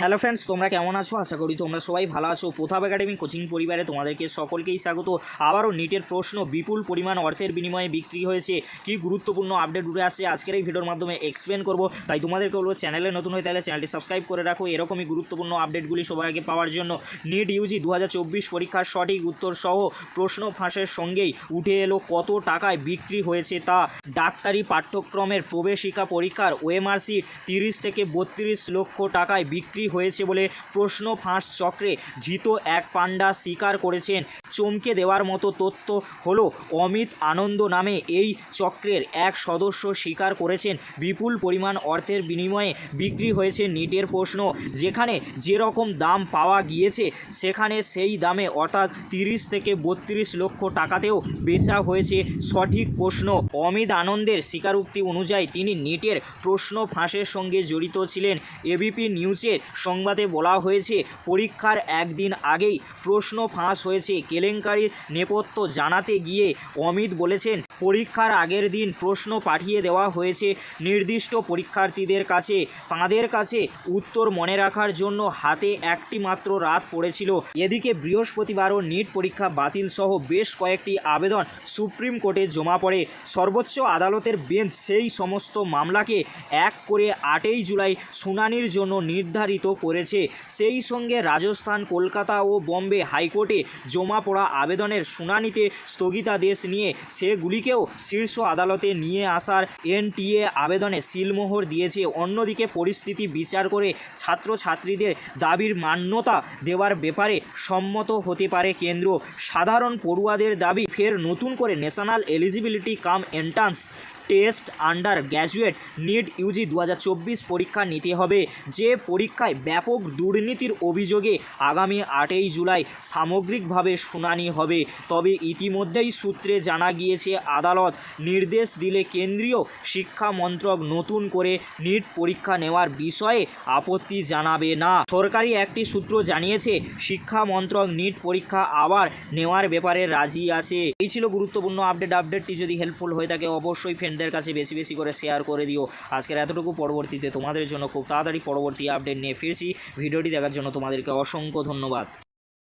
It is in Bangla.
হ্যালো ফ্রেন্ডস তোমরা কেমন আছো? আশা করি তোমরা সবাই ভালো আছো। প্রথাপ একাডেমি কোচিং পরিবারে তোমাদেরকে সকলকেই স্বাগত। আবারও নিটের প্রশ্ন, বিপুল পরিমাণ অর্থের বিনিময়ে বিক্রি হয়েছে। কি গুরুত্বপূর্ণ আপডেট উঠে আসছে আজকের এই ভিডিওর মাধ্যমে এক্সপ্লেন করব। তাই তোমাদেরকে বলব চ্যানেলে নতুন হয়ে তাহলে চ্যানেলটি সাবস্ক্রাইব করে রাখো। এরকমই গুরুত্বপূর্ণ আপডেটগুলি সবার আগে পাওয়ার জন্য। নিট ইউজি দু হাজার চব্বিশ পরীক্ষার সঠিক উত্তর সহ প্রশ্ন ফাঁসের সঙ্গেই উঠে এলো কত টাকায় বিক্রি হয়েছে তা। ডাক্তারি পাঠ্যক্রমের প্রবেশিকা পরীক্ষার ওএমআরসি তিরিশ থেকে বত্রিশ লক্ষ টাকায় বিক্রি হয়েছে বলে প্রশ্ন ফাঁস চক্রে ধৃত এক পাণ্ডা স্বীকার করেছেন। চমকে দেওয়ার মতো তথ্য হলো অমিত আনন্দ নামে এই চক্রের এক সদস্য স্বীকার করেছেন। বিপুল পরিমাণ অর্থের বিনিময়ে বিক্রি হয়েছে নিটের প্রশ্ন। যেখানে যেরকম দাম পাওয়া গিয়েছে, সেখানে সেই দামে অর্থাৎ তিরিশ থেকে বত্রিশ লক্ষ টাকাতেও বেচা হয়েছে সঠিক প্রশ্ন। অমিত আনন্দের স্বীকারোক্তি অনুযায়ী তিনি নিটের প্রশ্ন ফাঁসের সঙ্গে জড়িত ছিলেন। এবিপি নিউজের সংবাদে বলা হয়েছে, পরীক্ষার একদিন আগেই প্রশ্ন ফাঁস হয়েছে। কেলেঙ্কারির নেপথ্য জানাতে গিয়ে অমিত বলেছেন পরীক্ষার আগের দিন প্রশ্ন পাঠিয়ে দেওয়া হয়েছে নির্দিষ্ট পরীক্ষার্থীদের কাছে। তাঁদের কাছে উত্তর মনে রাখার জন্য হাতে একটি মাত্র রাত পড়েছিল। এদিকে বৃহস্পতিবারও নিট পরীক্ষা বাতিল সহ বেশ কয়েকটি আবেদন সুপ্রিম কোর্টে জমা পড়ে। সর্বোচ্চ আদালতের বেঞ্চ সেই সমস্ত মামলাকে এক করে আটই জুলাই শুনানির জন্য নির্ধারিত করেছে। সেই সঙ্গে রাজস্থান, কলকাতা ও বম্বে হাইকোর্টে জমা পড়া আবেদনের শুনানিতে স্থগিতাদেশ নিয়ে সেগুলিকেও শীর্ষ আদালতে নিয়ে আসার এনটিএ আবেদনে সিলমোহর দিয়েছে। অন্যদিকে পরিস্থিতি বিচার করে ছাত্রছাত্রীদের দাবির মান্যতা দেওয়ার ব্যাপারে সম্মত হতে পারে কেন্দ্র। সাধারণ পড়ুয়াদের দাবি ফের নতুন করে national eligibility cum entrance test undergraduate NEET UG দু হাজার চব্বিশ পরীক্ষা নিতে হবে। যে পরীক্ষায় ব্যাপক দুর্নীতির অভিযোগে আগামী আটই জুলাই সামগ্রিকভাবে শুনানি হবে। তবে ইতিমধ্যেই সূত্রে জানা গিয়েছে, আদালত নির্দেশ দিলে কেন্দ্রীয় শিক্ষা মন্ত্রক নতুন করে নিট পরীক্ষা নেওয়ার বিষয়ে আপত্তি জানাবে না। সরকারি একটি সূত্র জানিয়েছে, শিক্ষা মন্ত্রক নিট পরীক্ষা আবার নেওয়ার ব্যাপারে রাজি আছে। এই ছিল গুরুত্বপূর্ণ আপডেট। আপডেটটি যদি হেল্পফুল হয়ে থাকে, অবশ্যই ফ্রেন্ডদের কাছে বেশি বেশি করে শেয়ার করে দিও। আজকের এতটুকু পরবর্তীতে তোমাদের জন্য খুব তাড়াতাড়ি পরবর্তী আপডেট নিয়ে ফিরছি। ভিডিওটি দেখার জন্য তোমাদেরকে অসংখ্য ধন্যবাদ।